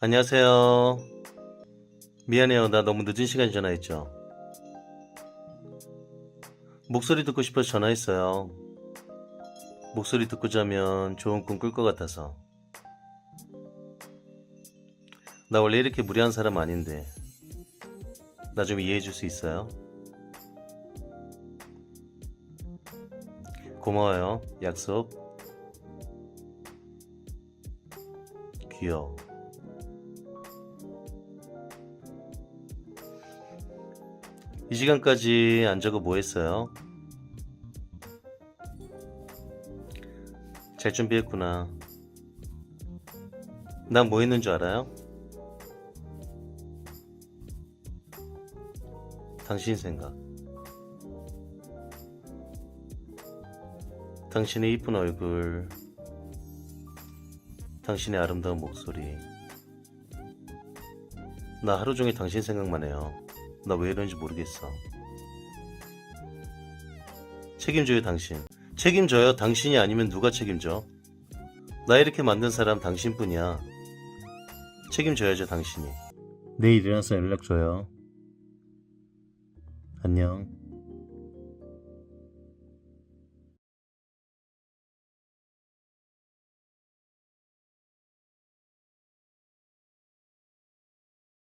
안녕하세요. 미안해요. 나 너무 늦은 시간에 전화했죠. 목소리 듣고 싶어서 전화했어요. 목소리 듣고 자면 좋은 꿈 꿀 것 같아서. 나 원래 이렇게 무례한 사람 아닌데. 나 좀 이해해 줄 수 있어요? 고마워요. 약속. 귀여워. 이 시간까지 안 자고 뭐 했어요? 잘 준비했구나. 난 뭐 했는 줄 알아요? 당신 생각. 당신의 이쁜 얼굴, 당신의 아름다운 목소리. 나 하루 종일 당신 생각만 해요. 나 왜 이런지 모르겠어. 책임져요, 당신. 책임져요. 당신이 아니면 누가 책임져? 나 이렇게 만든 사람 당신뿐이야. 책임져야죠, 당신이. 내일 일어나서 연락 줘요. 안녕.